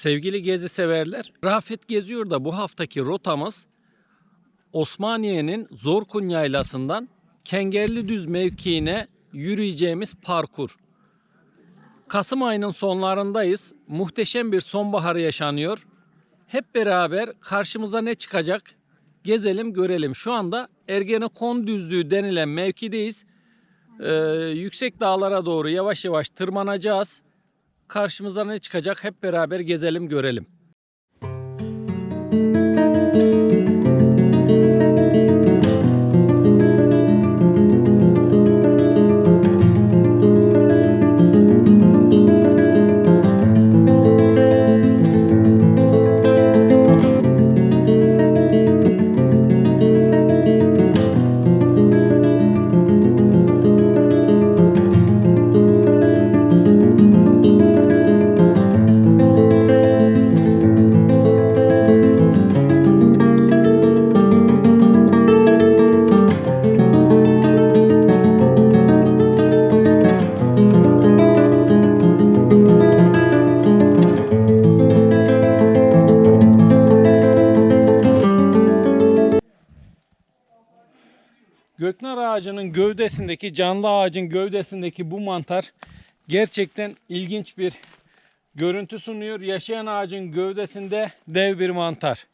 Sevgili gezi severler, Rafet geziyor da bu haftaki rotamız Osmaniye'nin Zorkun Yaylası'ndan Kengerli Düz mevkiine yürüyeceğimiz parkur. Kasım ayının sonlarındayız. Muhteşem bir sonbahar yaşanıyor. Hep beraber karşımıza ne çıkacak? Gezelim görelim. Şu anda Ergenekon Düzlüğü denilen mevkideyiz. Ee, yüksek dağlara doğru yavaş yavaş tırmanacağız. Karşımıza ne çıkacak? Hep beraber gezelim görelim. Göknar ağacının gövdesindeki, canlı ağacın gövdesindeki bu mantar gerçekten ilginç bir görüntü sunuyor. Yaşayan ağacın gövdesinde dev bir mantar.